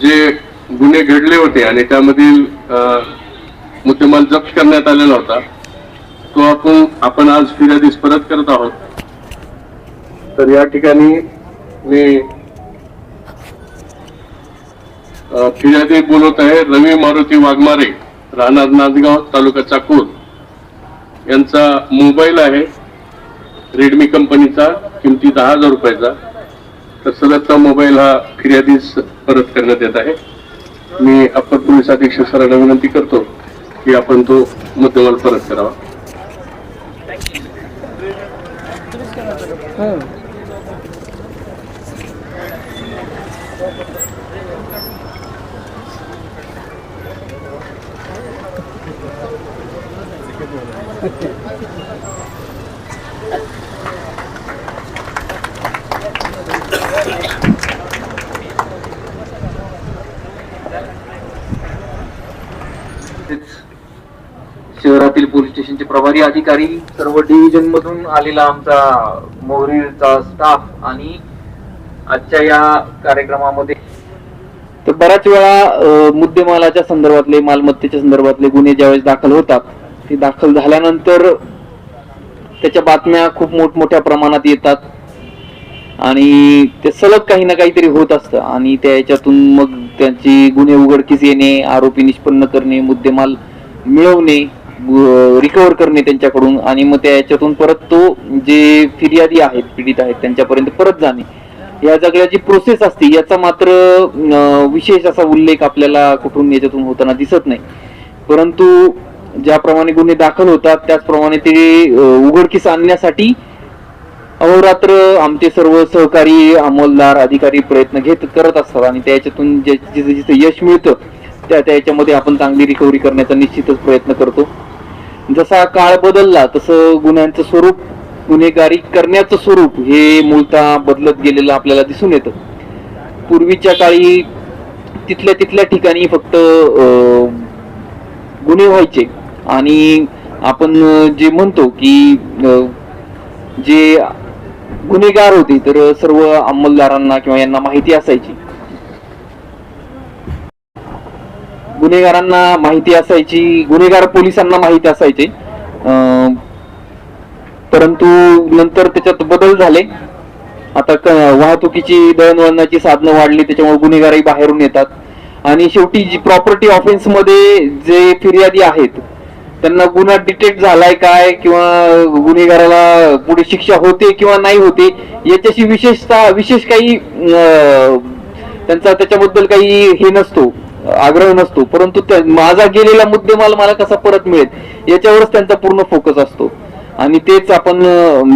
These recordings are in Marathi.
जे गुन्हे घडले होते आणि त्यामधील मुद्देमाल जप्त करण्यात आलेला होता तो आपण आपण आज फिर्यादीस परत करत आहोत. तर या ठिकाणी मी फिर्यादी बोलत आहे रवी मारुती वाघमारे राहणार नांदगाव तालुका चाकूर. यांचा मोबाईल आहे रेडमी कंपनीचा किमती दहा हजार रुपयाचा. तर सदरचा मोबाईल हा फिर्यादीस परत करण्यात येत आहे. मी अप्पर पोलीस अधीक्षक सरांना विनंती करतो की आपण तो मुद्देमाल परत करावा. प्रभारी अधिकारी सर्व डिव्हिजन मधून आलेला आमचा मोहरीचा स्टाफ आणि आजच्या या कार्यक्रमामध्ये तर बऱ्याच वेळा मुद्देमालाच्या संदर्भातले मालमत्तेच्या संदर्भातले गुन्हे ज्यावेळेस दाखल होतात ते दाखल झाल्यानंतर त्याच्या बातम्या खूप मोठमोठ्या प्रमाणात येतात आणि ते सलग काही ना काहीतरी होत असतं आणि त्याच्यातून मग त्यांची गुन्हे उघडकीस येणे आरोपी निष्पन्न करणे मुद्देमाल मिळवणे रिकवर करणे त्यांच्याकडून आणि मग त्याच्यातून परत तो जे फिर्यादी आहेत पीडित आहेत त्यांच्यापर्यंत परत जाणे. या सगळ्या जी प्रोसेस असते याचा मात्र विशेष असा उल्लेख आपल्याला कुठून याच्यातून होताना दिसत नाही. परंतु ज्याप्रमाणे गुन्हे दाखल होतात त्याचप्रमाणे ते उघडकीस आणण्यासाठी अहोरात्र आमचे सर्व सहकारी अंमलदार अधिकारी प्रयत्न घेत करत असतात. आणि त्याच्यातून जे जिथे जिथे यश मिळतं त्या त्याच्यामध्ये आपण चांगली रिकव्हरी करण्याचा निश्चितच प्रयत्न करतो. जसा काळ बदलला तसं गुन्ह्यांचं स्वरूप गुन्हेगारी करण्याचं स्वरूप हे मूळतः बदलत गेलेलं आपल्याला दिसून येतं. पूर्वीच्या काळी तिथल्या तिथल्या ठिकाणी फक्त गुन्हे व्हायचे. आणि आपण जे म्हणतो की जे गुन्हेगार होते तर सर्व अंमलदारांना किंवा यांना माहिती असायची. गुन्हेगारांना माहिती असायची गुन्हेगार पोलिसांना माहिती असायचे. परंतु नंतर त्याच्यात बदल झाले. आता क- वाहतुकीची दळणवळणाची साधनं वाढली त्याच्यामुळे गुन्हेगारही बाहेरून येतात. आणि शेवटी जी प्रॉपर्टी ऑफेन्समध्ये जे फिर्यादी आहेत त्यांना गुन्हा डिटेक्ट झालाय काय? किंवा गुन्हेगाराला पुढे शिक्षा होते किंवा नाही होते याच्याशी विशेषतः विशेष काही त्यांचा त्याच्याबद्दल काही हे नसतो. आग्रह नसतो परंतु माझा गेलेला मुद्देमाल मला कसा परत मिळेल याच्यावरच त्यांचा पूर्ण फोकस असतो. आणि तेच आपण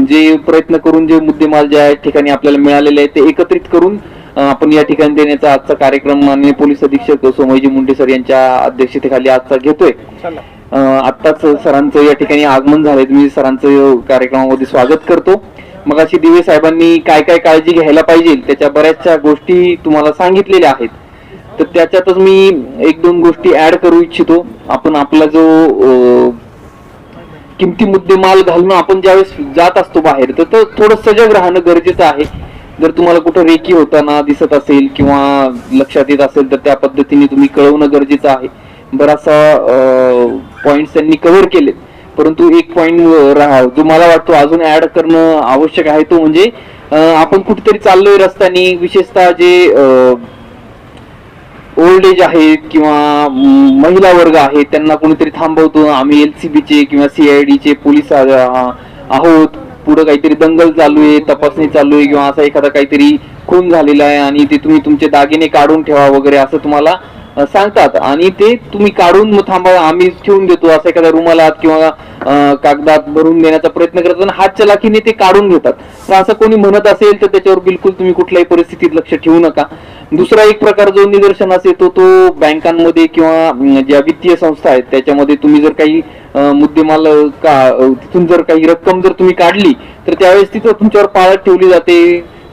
जे प्रयत्न करून जे मुद्देमाल ज्या ठिकाणी आपल्याला मिळालेले आहेत ते एकत्रित करून आपण या ठिकाणी देण्याचा आजचा कार्यक्रम माननीय पोलीस अधीक्षक सोमयजी मुंडे सर यांच्या अध्यक्षतेखाली आजचा घेतोय. आत्ताच सरांचं या ठिकाणी आगमन झालंय मी सरांचं कार्यक्रमामध्ये स्वागत करतो. मग अशी दिवे साहेबांनी काय काय काळजी घ्यायला पाहिजे त्याच्या बऱ्याचशा गोष्टी तुम्हाला सांगितलेल्या आहेत. तर त्याच्यातच मी एक दोन गोष्टी ऍड करू इच्छितो. आपण आपला जो किमती मुद्देमाल घालून आपण ज्यावेळेस जात असतो बाहेर तर तो थोडं सजग राहणं गरजेचं आहे. जर तुम्हाला कुठं रेकी होताना दिसत असेल किंवा लक्षात येत असेल तर त्या पद्धतीने तुम्ही कळवणं गरजेचं आहे. बराचसा पॉइंट त्यांनी कव्हर केलेत. परंतु एक पॉइंट जो मला वाटतो अजून ऍड करणं आवश्यक आहे तो म्हणजे आपण कुठेतरी चाललोय रस्त्याने विशेषतः जे ओल्ड एज आहेत किंवा महिला वर्ग आहेत त्यांना कोणीतरी थांबवतो आम्ही एलसीबीचे किंवा सीआयडीचे पोलीस आहोत. पुढे काहीतरी दंगल चालू आहे तपासणी चालू आहे किंवा असा एखादा काहीतरी खून झालेला आहे आणि ते तुम्ही तुमचे दागिने काढून ठेवा वगैरे असं तुम्हाला सांगतात. आणि ते तुम्ही काढून मग थांबा आम्ही ठेवून देतो असं एखाद्या रुमालात किंवा कागदात भरून देण्याचा प्रयत्न करतात आणि हात चलाखीने ते काढून घेतात. तर असं कोणी म्हणत असेल तर त्याच्यावर बिलकुल तुम्ही कुठल्याही परिस्थितीत लक्ष ठेवू नका. दुसरा एक प्रकार जो निदर्शनास येतो तो बँकांमध्ये किंवा ज्या वित्तीय संस्था आहेत त्याच्यामध्ये तुम्ही जर काही मुद्देमाल का तिथून जर काही रक्कम जर तुम्ही काढली तर त्यावेळेस तिथं तुमच्यावर पाळत ठेवली जाते.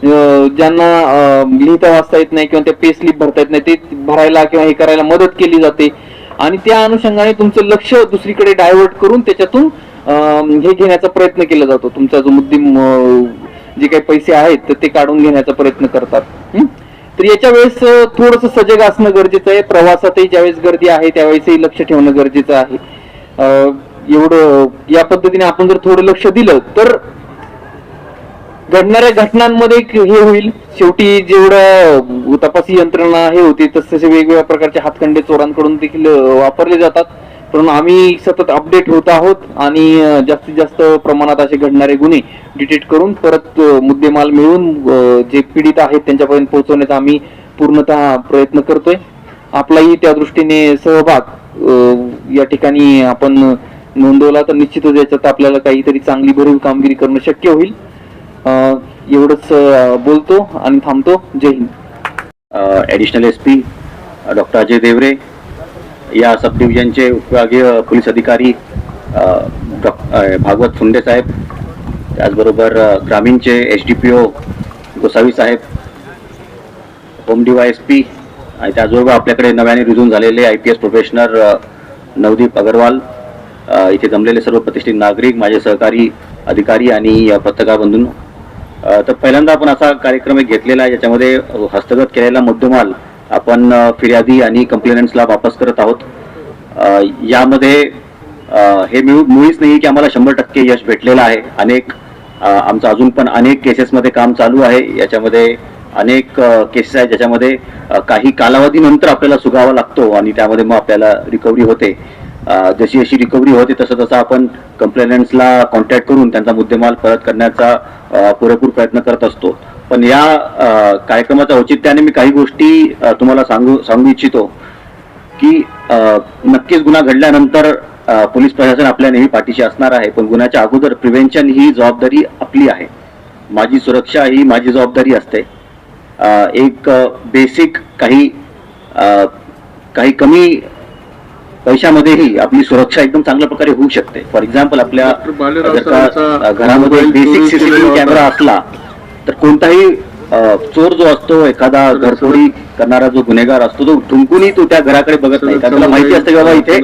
ज्यांना लिहिता वाचता येत नाही किंवा त्या पे स्लिप भरता येत नाही ते भरायला किंवा हे करायला मदत केली जाते. आणि त्या अनुषंगाने तुमचं लक्ष दुसरीकडे डायव्हर्ट करून त्याच्यातून हे घेण्याचा प्रयत्न केला जातो. तुमचा जो मुद्दे जे काही पैसे आहेत तर ते काढून घेण्याचा प्रयत्न करतात. हं? तर याच्या वेळेस थोडस सजग असणं गरजेचं आहे. प्रवासातही ज्यावेळेस गर्दी आहे त्यावेळेसही लक्ष ठेवणं गरजेचं आहे. एवढं या पद्धतीने आपण जर थोडं लक्ष दिलं तर घडणाऱ्या घटनांमध्ये हे होईल. शेवटी जेवढं तपासी यंत्रणा हे होती तसे वेगवेगळ्या प्रकारचे हातखंडे चोरांकडून देखील वापरले जातात. पण आम्ही सतत अपडेट होत आहोत आणि जास्तीत जास्त प्रमाणात असे घडणारे गुन्हे डिटेक्ट करून परत मुद्देमाल मिळवून जे पीडित आहेत त्यांच्यापर्यंत पोहोचवण्याचा आम्ही पूर्णतः प्रयत्न करतोय. आपलाही त्या दृष्टीने सहभाग या ठिकाणी आपण नोंदवला तर निश्चितच याच्यात आपल्याला काहीतरी चांगली भरीव कामगिरी करणं शक्य होईल. एवढंच बोलतो आणि थांबतो. Jai Hind. Additional S P doctor Ajay Deore या सब डिव्हिजनचे उपविभागीय पोलीस अधिकारी भागवत फुंडे साहेब त्याचबरोबर ग्रामीणचे H D P O Gosavi Saheb home D Y S P आणि त्याचबरोबर आपल्याकडे नव्याने रुजून झालेले I P S probationer Navdeep Agarwal इथे जमलेले सर्व प्रतिष्ठित नागरिक माझे सहकारी अधिकारी आणि अ, पत्रकार तर पहिल्यांदा आपण असा कार्यक्रम एक घेतलेला आहे ज्याच्यामध्ये हस्तगत केलेला मुद्देमाल आपण फिर्यादी आणि कंप्लेनंट्सला वापस करत आहोत. यामध्ये हे मिळू मुळीच नाही की आम्हाला शंभर टक्के यश भेटलेलं आहे. अनेक आमचं अजून पण अनेक केसेसमध्ये काम चालू आहे. याच्यामध्ये अनेक केसेस आहेत ज्याच्यामध्ये काही कालावधीनंतर आपल्याला सुगावा लागतो आणि त्यामध्ये मग आपल्याला रिकव्हरी होते. जशी जशी रिकव्हरी होते तसं तसं आपण कंप्लेनंट्सला कॉन्टॅक्ट करून त्यांचा मुद्देमाल परत करण्याचा पुरेपूर प्रयत्न करत असतो. पण या कार्यक्रमाच्या औचित्याने मी काही गोष्टी तुम्हाला सांगू सांगू इच्छितो की नक्कीच गुन्हा घडल्यानंतर पोलीस प्रशासन आपल्या नेहमी पाठीशी असणार आहे पण गुन्ह्याच्या अगोदर प्रिव्हेन्शन ही जबाबदारी आपली आहे. माझी सुरक्षा ही माझी जबाबदारी असते. एक बेसिक काही काही कमी पैशामध्येही आपली सुरक्षा एकदम चांगल्या प्रकारे होऊ शकते. फॉर एक्झाम्पल आपल्या घरामध्ये बेसिक सीसीटीव्ही कॅमेरा. असला तर कोणताही चोर जो असतो एखादा घरफोडी करणारा जो गुन्हेगार असतो तो ठुंकूनही तो त्या घराकडे बघत नाही कारण त्याला माहिती असतं की बाबा इथे.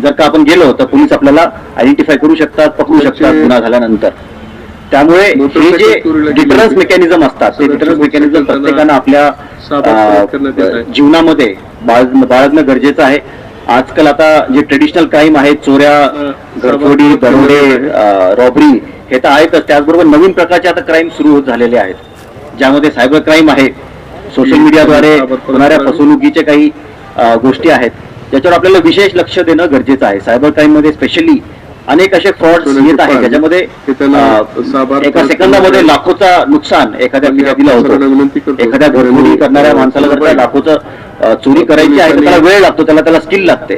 जर का आपण गेलो तर पोलीस आपल्याला आयडेंटिफाय करू शकतात पकडू त्याचे- शकतात गुन्हा झाल्यानंतर त्यामुळे हे जे होती. मेकॅनिझम असतात ते डिफरन्स मेकॅनिझम प्रत्येकानं आपल्या. जीवनामध्ये बाळग बाळगणं गरजेचं आहे आजकाल आता जे ट्रेडिशनल क्राईम आहेत चोऱ्या घरफोडी दरोडे. रॉबरी हे तर आहेतच. त्याचबरोबर नवीन प्रकारचे आता क्राईम सुरू होत झालेले आहेत. ज्यामध्ये सायबर क्राईम आहे. सोशल मीडियाद्वारे होणाऱ्या करावी. फसवणुकीचे काही गोष्टी आहेत. ज्याच्यावर आपल्याला विशेष लक्ष देणं गरजेचं आहे. सायबर क्राईममध्ये स्पेशली अनेक असे फ्रॉड येत आहेत. ज्याच्यामध्ये एका सेकंदामध्ये लाखोचा नुकसान एखाद्या होतो. एखाद्या त्यांनी, करणाऱ्या माणसाला जर लाखोचं चोरी करायची आहे त्याला वेळ लागतो त्याला त्याला स्किल लागते.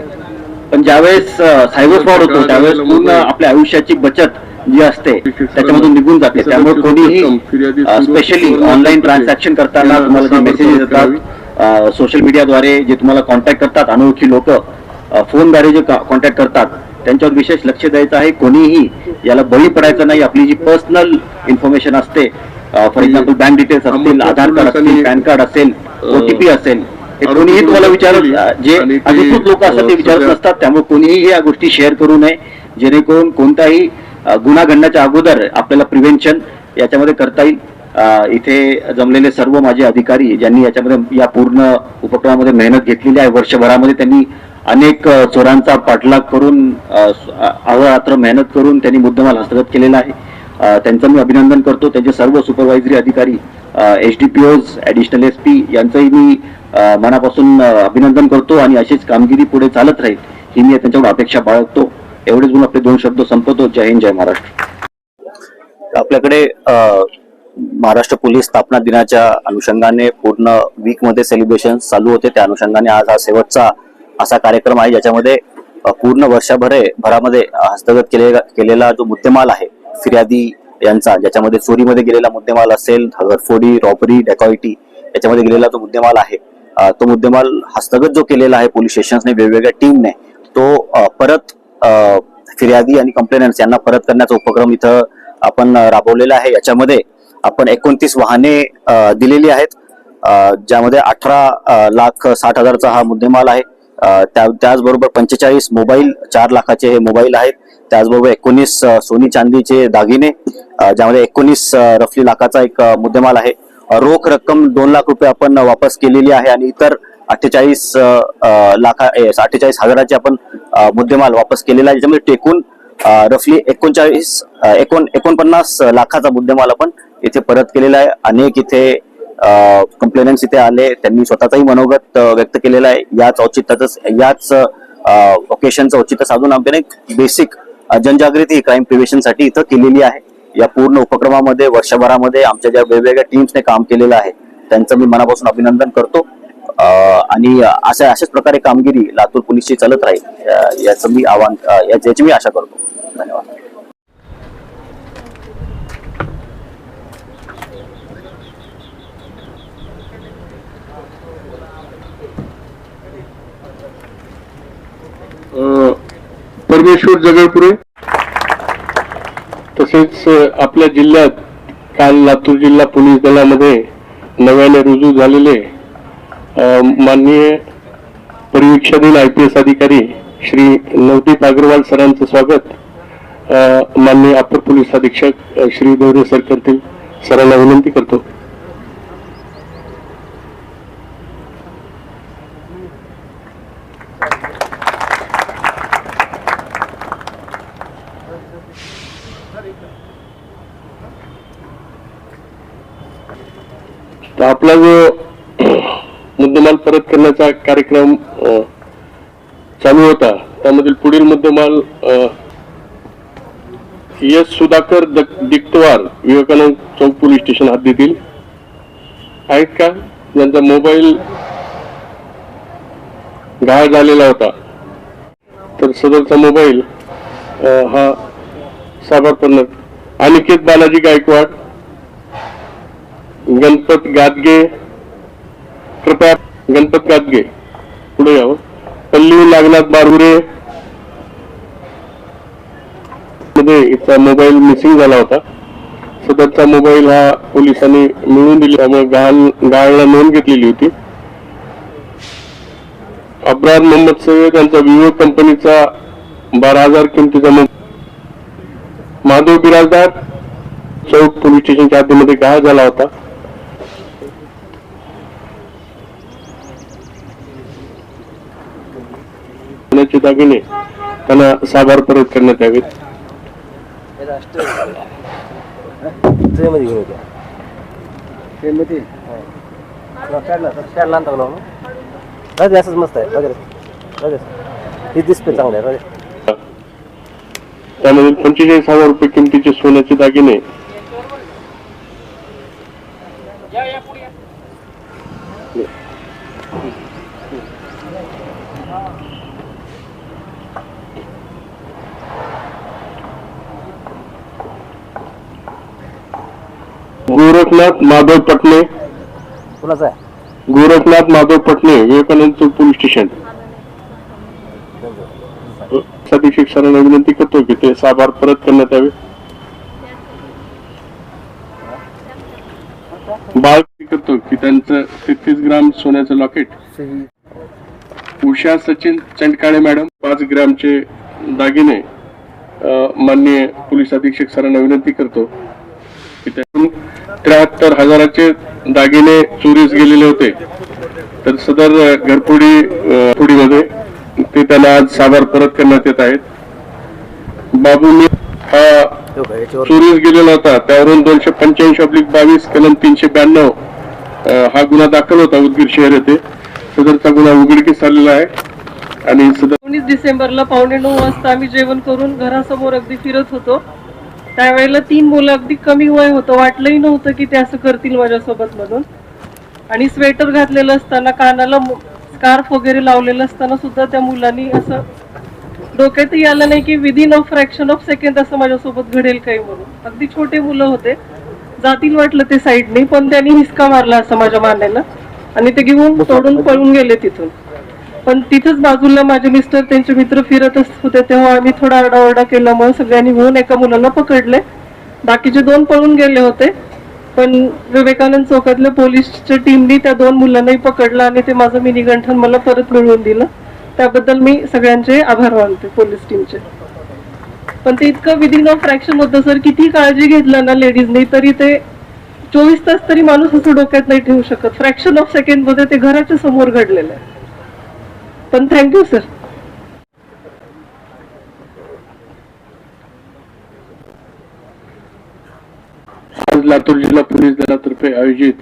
पण ज्यावेळेस सायबर फ्रॉड होतो त्यावेळेस पूर्ण आपल्या आयुष्याची बचत जी असते त्याच्यामधून निघून जाते. त्यामुळे कोणीही स्पेशली ऑनलाईन ट्रान्झॅक्शन करताना तुम्हाला जे मेसेजेस येतात सोशल मीडियाद्वारे जे तुम्हाला कॉन्टॅक्ट करतात अनोळखी लोक फोनद्वारे जे कॉन्टॅक्ट करतात त्यांच्यावर विशेष लक्ष द्यायचं आहे. कोणीही याला बळी पडायचं नाही. आपली जी पर्सनल इन्फॉर्मेशन असते फॉर एक्झाम्पल बँक डिटेल्स असतील आधार कार्ड असतील पॅन कार्ड असेल ओटीपी असेल कोणीही तुम्हाला विचारत जे अधिकृत लोक असतात ते विचारत नसतात. त्यामुळे कोणीही या गोष्टी शेअर करू नये. जेणेकरून कोणताही गुन्हा घडण्याच्या अगोदर आपल्याला प्रिव्हेन्शन याच्यामध्ये करता येईल. इथे जमलेले सर्व माझे अधिकारी ज्यांनी याच्यामध्ये या पूर्ण उपक्रमामध्ये मेहनत घेतलेली आहे. वर्षभरामध्ये त्यांनी अनेक चोरांचा पाठलाग करून अहोरात्र मेहनत करून त्यांनी मुद्देमाल हस्तगत केलेला आहे. त्यांचं मी अभिनंदन करतो. त्यांचे सर्व सुपरवायझरी अधिकारी H D P Os additional S P यांचंही मी मनापासून अभिनंदन करतो आणि अशीच कामगिरी पुढे चालत राहील ही मी त्यांच्याकडून अपेक्षा बाळगतो. एवढेच म्हणून आपले दोन शब्द संपवतो. जय हिंद जय महाराष्ट्र. आपल्याकडे महाराष्ट्र पोलीस स्थापना दिनाच्या अनुषंगाने पूर्ण वीकमध्ये सेलिब्रेशन चालू होते. त्या अनुषंगाने आज हा शेवटचा असा कार्यक्रम आहे ज्याच्यामध्ये पूर्ण वर्षभरे भरामध्ये हस्तगत केले केलेला जो मुद्देमाल आहे फिर्यादी यांचा ज्याच्यामध्ये चोरीमध्ये गेलेला मुद्देमाल असेल घरफोडी रॉबरी डेकॉइटी याच्यामध्ये गेलेला जो मुद्देमाल आहे तो मुद्देमाल हस्तगत जो केलेला आहे पोलीस स्टेशन्सने वेगवेगळ्या टीमने तो परत फिर्यादी आणि कंप्लेनंट्स यांना परत करण्याचा उपक्रम इथं आपण राबवलेला आहे. याच्यामध्ये आपण एकोणतीस वाहने दिलेली आहेत. ज्यामध्ये अठरा लाख साठ हजारचा हा मुद्देमाल आहे. त्याचबरोबर पंचेचाळीस मोबाईल चार लाखाचे हे मोबाईल आहेत. त्याचबरोबर एकोणीस सोनी चांदीचे दागिने ज्यामध्ये एकोणीस रफली लाखाचा एक मुद्देमाल आहे. रोख रक्कम दोन लाख रुपये आपण वापस केलेली आहे आणि इतर अठ्ठेचाळीस लाखा अठ्ठेचाळीस हजाराचे आपण मुद्देमाल वापस केलेला आहे. ज्याच्यामध्ये टेकून रफली एकोणचाळीस एकोण एकोणपन्नास लाखाचा मुद्देमाल आपण इथे परत केलेला आहे. अनेक इथे कंप्लेनंट्स इथे आले त्यांनी स्वतःचाही मनोगत व्यक्त केलेला आहे. याच औचित्याच याच ओकेशनचं औचित्य साधून आमच्याने बेसिक जनजागृती क्राईम प्रिव्हेशनसाठी इथं केलेली आहे. या पूर्ण उपक्रमामध्ये वर्षभरामध्ये आमच्या ज्या वेगवेगळ्या टीम्सने काम केलेलं आहे त्यांचं मी मनापासून अभिनंदन करतो. आणि अशा अशाच प्रकारे कामगिरी लातूर पोलीसची चालत राहील. याचं मी आव्हान याची मी आशा करतो. धन्यवाद. परमेश्वर जगळपुरे तसेच आपल्या जिल्ह्यात काल लातूर जिल्हा पोलीस दलामध्ये नव्याने रुजू झालेले माननीय परिवीक्षाधीन आय पी एस अधिकारी श्री नवदीप अग्रवाल सरांचं स्वागत माननीय अपर पोलीस अधीक्षक श्री देवरे सरकारतील सरांना विनंती करतो. आपला जो मुद्देमाल परत करण्याचा कार्यक्रम चालू होता त्यामधील पुढील मुद्देमाल एस सुधाकर दिक्तवार विवेकानंद चौक पोलीस स्टेशन हद्दीतील आहेत का? ज्यांचा मोबाईल गाळ झालेला होता. तर सदरचा मोबाईल हा साभार करण्यात अनिकेत बालाजी गायकवाड गणपत गादगे कृपया गणपत गादगे. पुढे यावं. पल्ली नागनाथ बारुरे. मध्ये इथला मोबाईल मिसिंग झाला होता. सदरचा मोबाईल हा पोलिसांनी मिळवून दिला. त्यामुळे गाळला नोंद घेतलेली होती. अब्रार मोहम्मद सय्यद यांचा विवो कंपनीचा बारा हजार किमतीचा मोबाईल माधव बिराजदार चौक पोलीस स्टेशनच्या हद्दीमध्ये गाळ झाला होता। सोन्याचे दागिने त्यांना साभार परत करण्यात यावेत ट्रेनमध्ये घेऊन येतो ट्रेनमध्ये काढला काढला आणता का राजे असंच मस्त आहे राजे राजे ही दिसते चांगलं आहे राजे त्यामधील पंचेचाळीस हजार रुपये किमतीचे सोन्याचे दागिने. Gorakhnath Madhav Patne Gorakhnath Madhav Patne Vivekanand police station. अधीक्षक शिक्षणाला विनंती करतो की ते साभार परत करण्यात यावे? बाळ करतो की त्यांचं तेहतीस ग्राम सोन्याचं लॉकेट उषा सचिन चंडकाळे मॅडम पाच ग्रामचे दागिने माननीय पोलीस अधीक्षक सरांना विनंती करतो की त्यातून त्र्याहत्तर हजाराचे दागिने चोरीस गेलेले होते. तर सदर घरपुडी घरफोडी ते त्यांना आज सादर परत करण्यात येत आहेत. बाबूनी हा चोरीस गेलेला होता. त्यावरून दोनशे पंच्याऐंशी अब्लिक बावीस कलम तीनशे ब्याण्णव हा गुन्हा दाखल होता उदगीर शहर येथे. सदरचा गुन्हा उघडकीस आलेला आहे. आणि एकोणीस डिसेंबरला पावणे नऊ वाजता आम्ही जेवण करून घरासमोर अगदी फिरत होतो. त्यावेळेला तीन मुलं अगदी कमी वय होतं. वाटलंही नव्हतं की ते असं करतील माझ्यासोबत म्हणून. आणि स्वेटर घातलेलं असताना कानाला स्कार्फ वगैरे लावलेलं असताना सुद्धा त्या मुलांनी असं डोक्यातही आलं नाही की within a fraction of second असं माझ्यासोबत घडेल काही म्हणून. अगदी छोटे मुलं होते. जातील वाटलं ते साईडने पण त्यांनी हिसका मारला असं माझ्या मानेला आणि ते घेऊन तोडून पळून गेले तिथून. पण तिथंच बाजूला माझे मिस्टर त्यांचे मित्र फिरत असत होते. तेव्हा आम्ही थोडा आरडाओरडा केल्यामुळे सगळ्यांनी मिळून एका मुलाला पकडले. बाकीचे दोन पळून गेले होते. पण विवेकानंद चौकातल्या पोलीसच्या टीमनी त्या दोन मुलांनाही पकडलं आणि ते माझं मिनिगंठन मला परत मिळवून दिलं. त्याबद्दल मी सगळ्यांचे आभार मानते पोलीस टीमचे पण ते इतकं विदिन ऑफ फ्रॅक्शन होतं सर किती काळजी घेतलं ना लेडीजनी तरी ते चोवीस तास तरी माणूस असं डोक्यात नाही ठेवू शकत. फ्रॅक्शन ऑफ सेकंडमध्ये ते घराच्या समोर घडलेलं आहे. पण थँक्यू सर आज लातूर जिल्हा पोलीस दलातर्फे आयोजित